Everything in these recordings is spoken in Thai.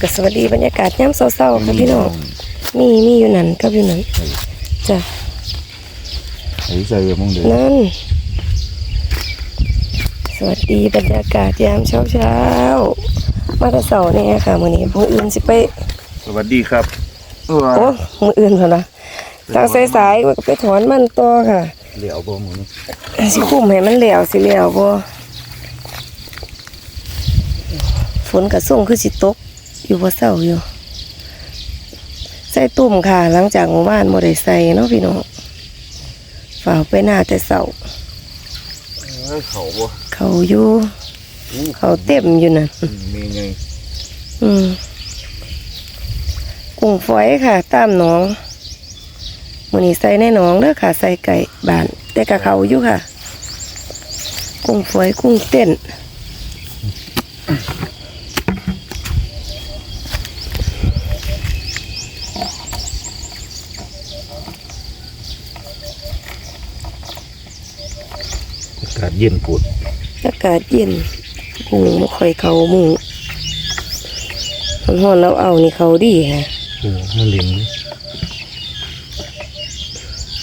ก็สวัสดีบรรยากาศยามเช้าๆค่ะพี่น้อง มีมีอยู่นั่นกับอยู่นั่นจ้ะไอ้ใส่มองเดือนั่น สวัสดีบรรยากาศยามเช้าเช้าๆมาแต่เสาร์นี่ค่ะมื้อนี้ผู้อื่นสิไป สวัสดีครับ โอ้มื้ออื่นเหรอนะทางสายๆก็ไปถอนมันต่อค่ะเหลียวบ่มือสิคุ้มให้มันแล้วสิแล้วบ่ ฝนกระส่งคือสิตก อยู่บ่เศร้าอยู่ ใส่ตุ่มค่ะ หลังจากหมู่บ้านบ่ได้ใส่เนาะพี่น้องฝ่ากไปหน้าแต่เสาเอ้ยเขาบ่เขาอยู่ เขาเต็มอยู่น่ะมีไงอืมกุ้งฝอยค่ะ ตามหนองมื้อนี้ใส่ในหนองเด้อค่ะ ใส่ไก่บ้านแต่กะเขาอยู่ค่ะ กุ้งฝอยกุ้งเต้น อากาศ เย็นปุดอากาศเย็นกุ้งบ่ค่อยเขาหมุงร้อนๆแล้วเอานี่เขาดีค่ะโอ้มาเลิน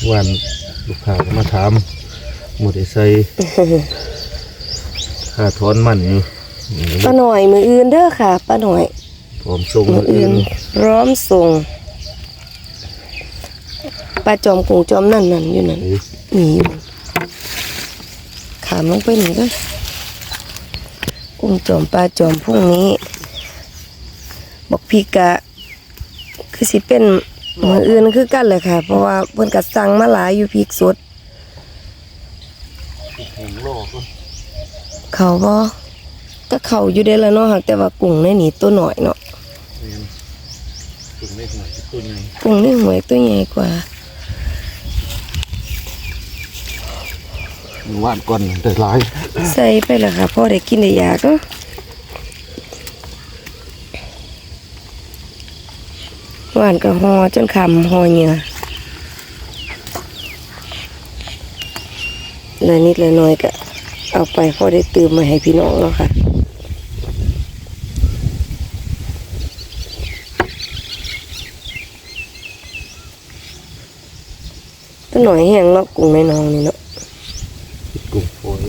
วันลูกค้าก็มาถามหมดได้ใส่ค่าถอนมันอยู่นี่ป้าหน่อยมืออื่นเด้อค่ะป้าหน่อยพร้อมส่งมืออื่นพร้อมส่งปลาจอมกุ้งจอมนั่นนั่นอยู่นั่นเอ้ยหนีอยู่ ขามลงไปหนึ่งก็กุ้งจอมปลาจอมพรุ่งนี้ บอกพี่กะ คือสิเป็นมืออื่นคือกันเลยค่ะ เพราะว่าเพิ่นกัสั่งมาหลายอยู่พริกสดแข็งรอก็เขาบ่ก็เขาอยู่ได้แล้วเนาะหากแต่ว่ากุ้งในนี่ตัวหน่อยเนาะถึงได้หัวตัวใหญ่กุ้งในหวยตัวใหญ่กว่า วานก่อนแต่หลายใส่ไปและค่ะพ่อได้กินได้ยากเนาะหวานก็หอจนคำหอเหงื่อละนิดละน้อยก็เอาไปพ่อได้ตื่มมาให้พี่น้องแล้วค่ะตัวหน่อยแห้งเนาะกุ้งในน้องนี่เนาะ กุ้งโฟย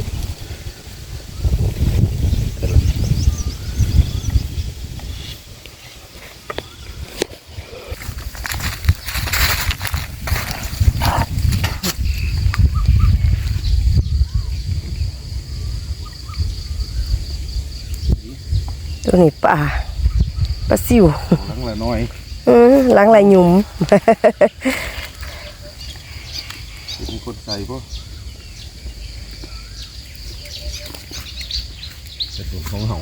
ตัวนี้ปลาปลาซิวหลังละน้อยอือหล้างลายหยุ่มมีคนใส่ป่ะเป็นตัวของเห่า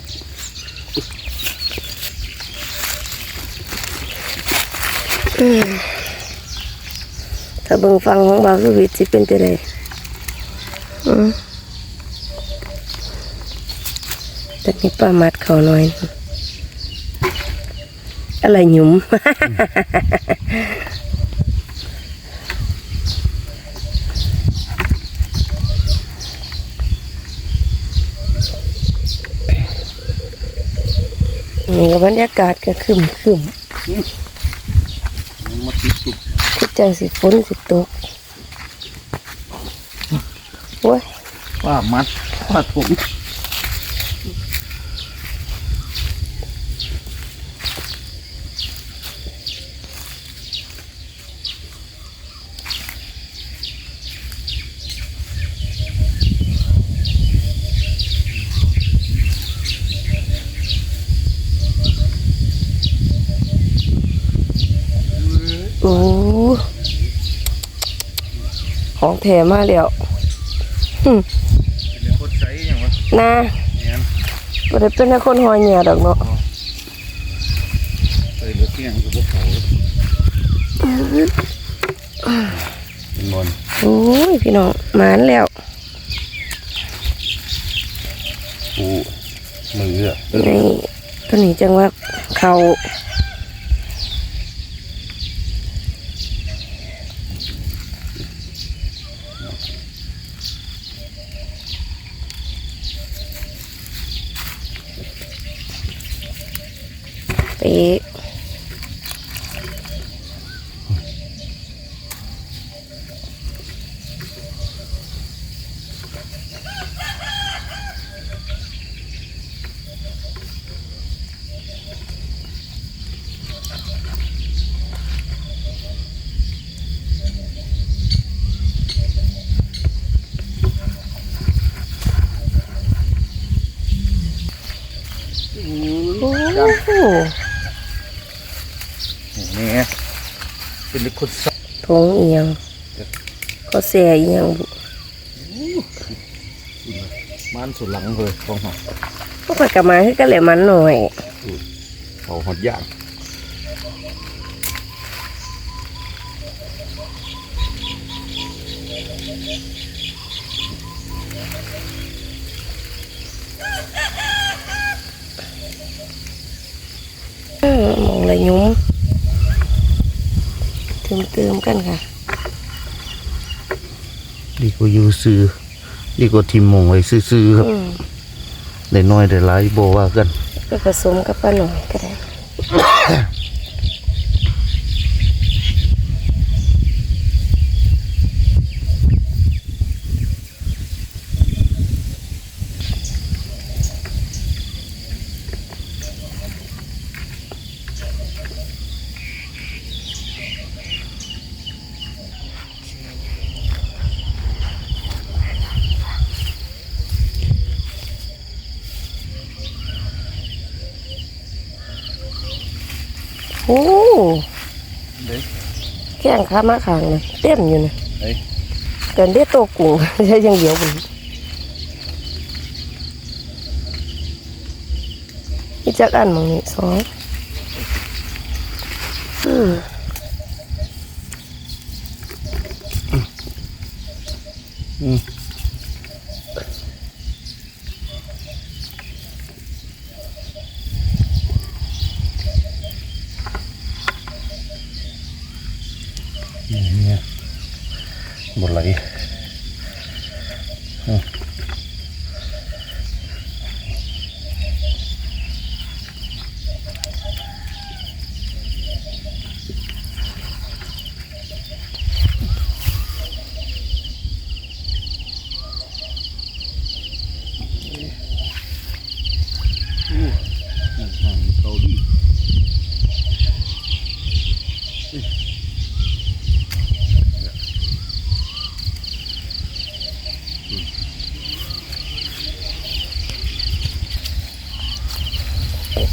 ถ้าเบิ่งฟังของบาวสุวิทย์สิเป็นจะไดอืม แต่นี่ปลามัดเขาหน่อย อะไรหยุ่มนี่ก็บรรยากาศก็คึมคึมมันมาติดจังสิฝนสิตกโอ้ยว่ามัดว่าผม โอ้ ของแถมมาแล้วเป็นคนใส่ยังวะนะเนี่ยบ่ได้เป็นแต่คนหอยเหงื่อดอกเนาะใส่เลือดเที่ยงกับพวกเขาเป็นบอลโอ้ยพี่น้องหมานแล้วปูมืออะนี่ตัวนี้จังว่าเขา เอ๊ะโอ้โห นี่ไงเป็นคน สักทงเอียงก็เสียเอียงบุมันสุดหลังเลยของหอพวกข่อยกลับมาคือกันแหละมันหน่อยเขาหอดย่างเออมองอะไรยุ้ม เติมเติมๆกันค่ะ ดีกว่าอยู่ซื้อดีกว่าทิมมงไว้ซื้อๆครับอืมได้น้อยได้หลายโบว่ากันไปผสมกับป้าหน่อยก็ได้ โอ้แข้งขามาขางเลยเต็มอยู่นะเฮ้ยกันเด็ดโตวกุ้งใช่ยังเดียวบุญนี่จักอันมองนี่สองอืม เนี่ยบนไหลอืมเขาดี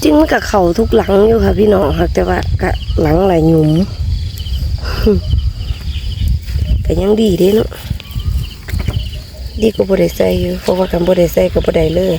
จริงมันกับเขาทุกหลังอยู่ค่ะ พี่น้องค่ะแต่ว่ากะหลังหลายหยุมก็ยังดีเด้เนาะดีกว่าบ่ได้ใส่อยู่เพราะว่ากันบ่ได้ใส่ก็บ่ไดเลย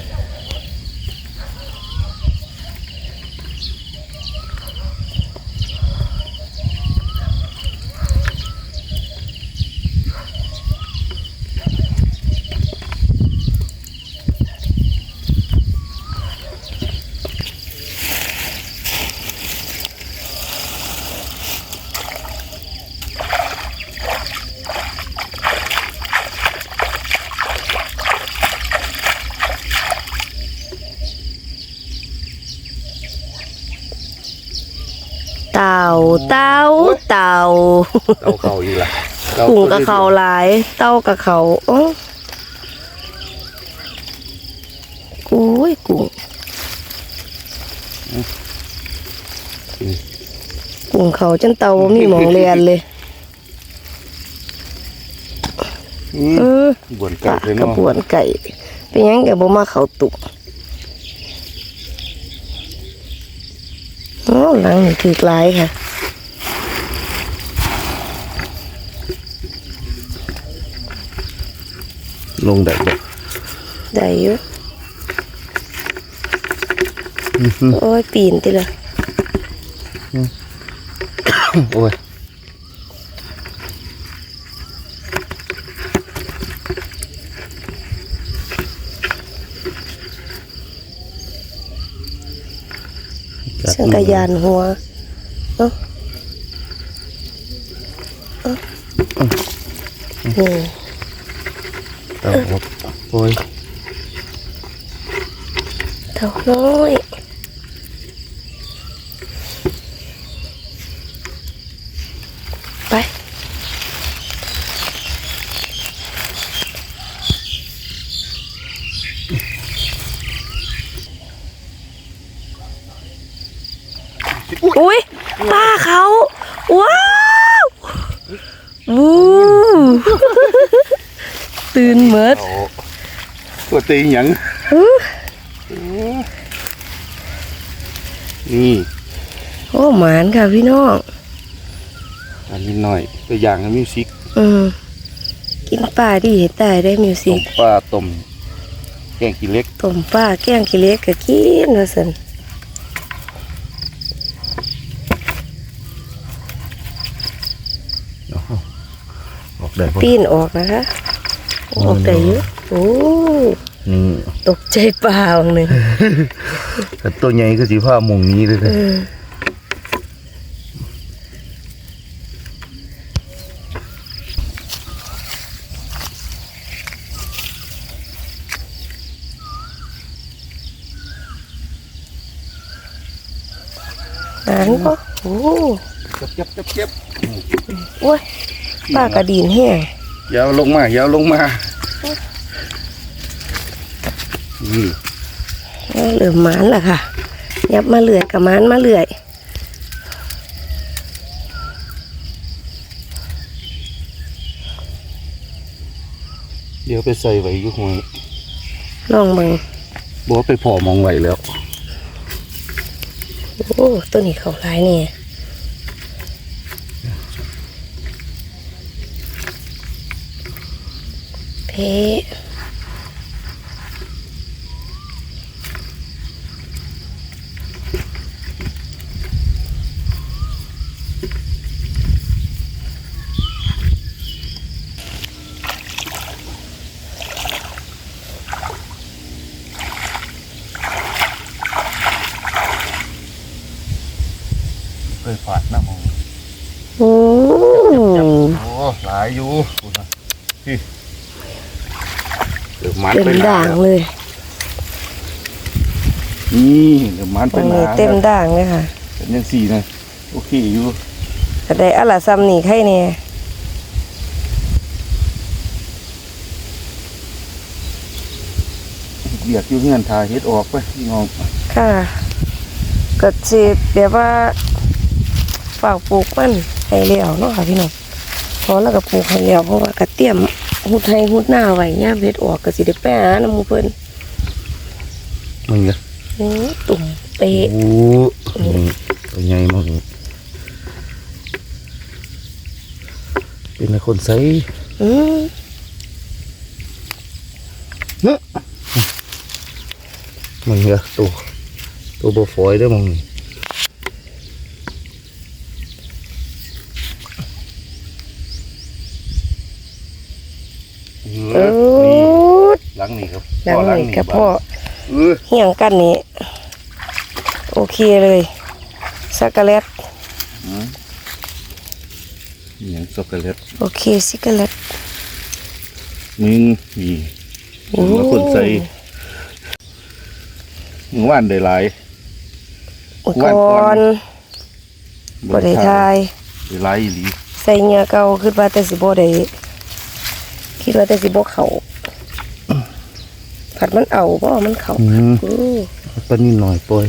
เต่าเต่าเต่าเอาเขาอีกละกุ้งกับเขาหลาย เต่ากับเขาโอ้โอ้ยกุ้งกุ้งเขาจนเต่าบ่มีหมองเรียนเลยอืมเออบวนไก่เลยกระเนาะบวนไก่เป็นหยังแกบ่มาเขาตุก โอ้หลังนี่ถือหลายค่ะลงได้บ่ได้อยู่อื้อหือโอ้ยปีนติละโอ้ย นกะยานหัวเอ้าเอ้านี่เอาออกโอ้ยเท่าน้อย อุ้ยป้าเขา ว้าววู้ตื่นเมิด โอ้ ตัวตีหยังนี่ โอ้หมานค่ะพี่น้องอันนี้หน่อยตัวอย่างมิวสิกอืมกินปลาดีตายได้มิวสิต้กมปลาต้มแกงขี้เหล็กต้มปลาแกงขี้เหล็กก็กินว่าซั่นออกได้ปะปีนออกนะคะ ออกได้เยอะโอ้ นี่ตกใจเปล่าหนึ่งแต่ตัวใหญ่ก็สีผ้าหมงนี้เลยเอนะออันก็โอ้จับจับจับจับโอ้ยป้ากระดินแห้งยาวลงมายาวลงมานี่ เออเหลือหมานล่ะค่ะ ยับมาเลื่อยกับหมานมาเลื่อยเดี๋ยวไปใส่ไว้อยุคหอยลองเบิ่งบอกว่าไปพอมองไว้แล้ว โอ้ตัวนี้เขาหลายเนี่ยเพะ เคยฝาดนะมอง โอ้ โอ้หลายอยู่ดูนะพี่เดี๋ยวมันเต็มไปหนาด่างเลยนี่เดี๋ยวมันตไปรงหนานี้เต็มด่างเลยค่ะเป็นยังสี่นะโอเคอยู่แต่ได้อะละซ้ำนี่ไข่เนี่ยเบียดอยู่เงื่อนทาเฮ็ดออกไปพี่น้องค่ะก็สิแบบว่าฝากปลูกมันให้เลี้ยวเนาะค่ะพี่น้อง พอแล้วก็ปลูกให้เลี้ยวเพราะว่ากระเตรียมหุดให้หุดหน้าไว้ย่ามเฮ็ดออกก็สิได้ไปหาน้ำหมูเพิ่นมึงเนี่ยอื้อตุ่มเป๊ะโอ้นี่ตัวใหญ่มากเป็นคนใส่อืมเนอะมึงเนี่ยตัวตัวบฟอยได้อมึงนี่ ลังนี่ครับแล้วนี่กับพ่อเออเหี่ยงกันนี่โอเคเลยสักกะแลตนี่หยังช็อกโกแลตโอเคสิกะแลตมึงนี่โอ้มาคนใส่มึงว่านได้หลายอุปกรณ์บ่ได้ทายได้หลายอีหลีใส่เหงื่อเก่าคิดว่าแต่สิบ่ได้คิดว่าแต่สิบ่เข้า ผัดมันเอาบ่มันเข้าอืมอือปานนี้หน่อยปล่อย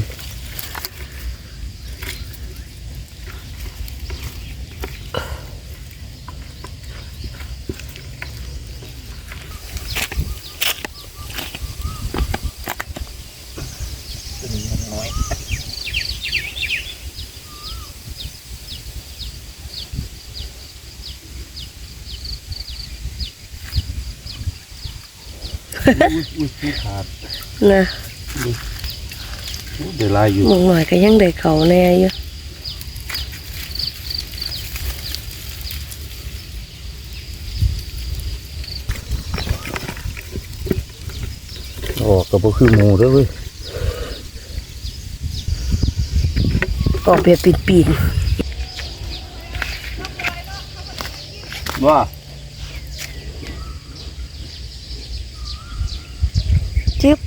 อุ้ยขาดนะเดี๋ยวลายอยู่มึงหน่อยก็ยังได้เขาแน่อยู่ออกกับบ่คือหมูด้อเว้ยออกแบบปีนว่า ๆจึ๊บ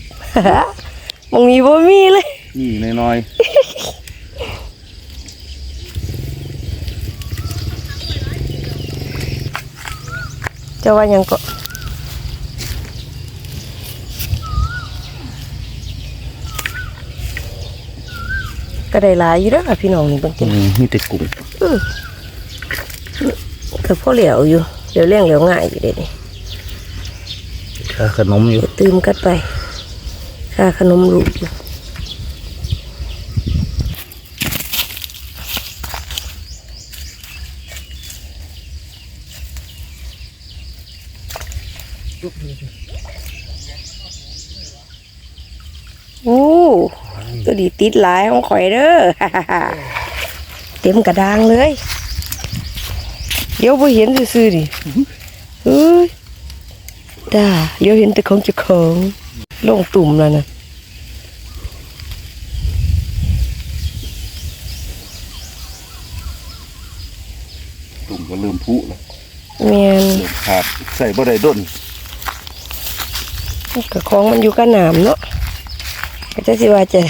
มองนี้บ่มีเลย นี่น้อยจะว่าหยังก็ก็ได้หลายอยู่แล้วค่ะพี่น้องนี่เบางทีอืมมีแต่กุ้งก็พอเหลียวอยู่เหลียวเลี้ยงเหลียวง่ายอยู่เด็ดนี่ค่าขนมอยู่ ตื่มกันไป ค่าขนมลูกอยู่โอ้ตัวดีติดหลายของข่อยเด้อเต็มกระดางเลย เดี๋ยวบ่เห็นซื่อๆดิเฮ้ยตาเดี๋ยวเห็นแต่ของเจ้าของ ลงตุ่มแล้วนะตุ่มก็เริ่มพุแล้วแม่นขาดใส่บ่ได้ด้นกับของมันอยู่กับน้ำเนาะก็จะสิว่าจะ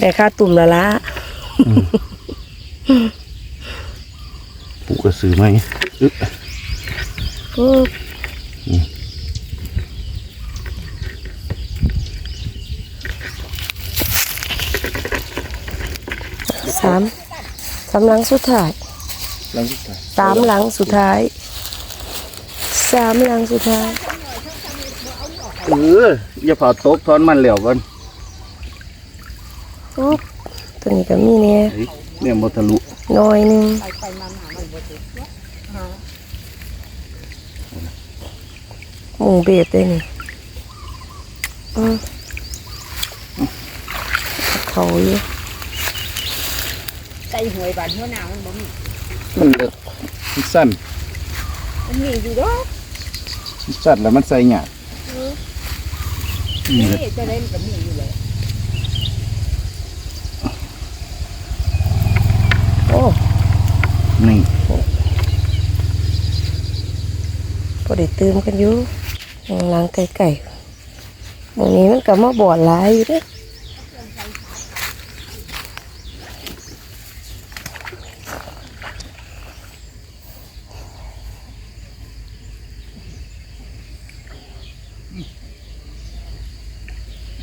ได้ค่าตุ่มและละปูกระสือไหมอึ๊ะ ปุ๊บสามสามหลังสุดท้ายหลังที่ตายสามหลังสุดท้ายสามหลังสุดท้ายเอออย่าเผาโต๊ะทอนมันเหลวกันปุ๊บตัวนี้ก็มีเนี่ยเฮ้ยเนี่ยบ่ทะลุน้อยหนึง หมูเบียดเลยนี่อืมเขาอยู่ใจหวยบานหัวหน้ามันบ่มีมันเลิกมันสั้นมันมีอยู่เด้อมันสั้นแล้วมันใส่หยาบนี่แหละนี่จะเล่นกับมีอยู่เลยโอ้นี่ พอได้ตื่มกันอยู่หลังไก่ไก่ๆหมูนี้มันก็มาบอดหลายอยู่เด้อ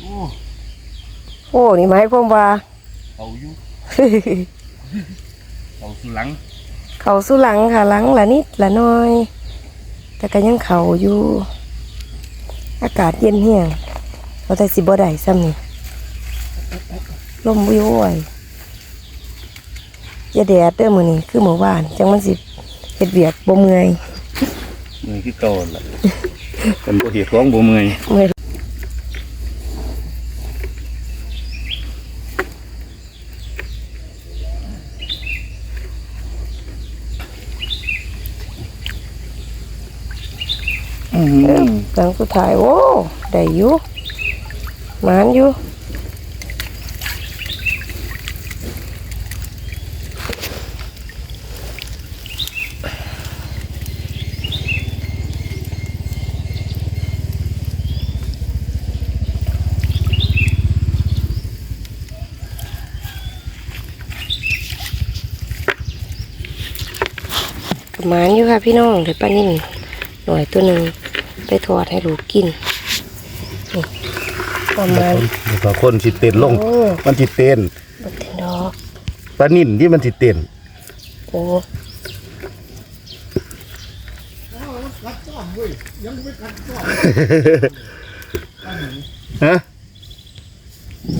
โอ้โอ้นี่หมายความว่าเอาอยู่เอาสุหลัง เขาสู้หลังค่ะหลังละนิดละน้อย แต่ก็ยังเขาอยู่อากาศเย็นเฮียงเราแต่สิบ่ได้ซ้ำนี่ลมวิวไหวอย่าแดดเด้อมื้อนี้คือหมู่บ้าน จังมันสิเฮ็ดเวียกบ่เมื่อย มือที่เก่าล่ะกันบ่เฮ็ดของบ่เมื่อย เมื่อย อืม หลัง สุดท้ายโอ้ได้อยู่มานอยู่ประมาณอยู่ค่ะพี่น้องเดี๋ยวป้านิ่มหน่อยตัวหนึ่ง ไปทอดให้ลูกกินนี่ประมาณบางคนสิเต้นลง โอ้ มันสิเต้นบักเทนดอกปลานิ่นที่มันสิเต้นโอ้ฮะ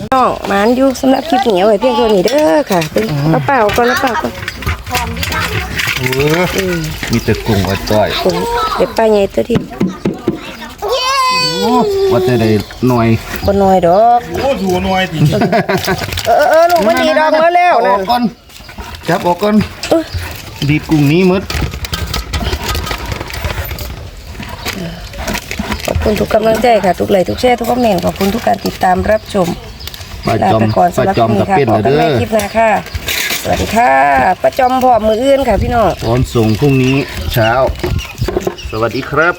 น้องหมานอยู่สำหรับคลิปนี้เอาไว้เพียงเท่านี้เด้อค่ะเป็นเอาเปล่าก่อนเอาเปล่าก่อนเออมีแต่กุ้งอ่อยต้อย ผมเดี๋ยวป้าใหญ่ตัวที่ ว่าจะได้หน่อยคนน้อยดอก โอ้ถูหน่อยติเออเออลูกมันดีดอกมาแล้วอนั่อนกก่อนจับออกก่อนดีดกุ้งนี้หมดขอบคุณทุกกำลังใจค่ะ ทุกไลค์ทุกแชร์ทุกคอมเมนต์ขอบคุณทุกการติดตามรับชมปลาลาจอมไปก่อนปลาสำหรับจอมคลิกับปเป็นนี้ค่ะเหรพอบกันเด้อใหม่คลิปหน้าค่ะ สวัสดีค่ะประจอมพร้อมมืออื่นค่ะพี่น้อง ตอนส่งพรุ่งนี้เช้า สวัสดีครับ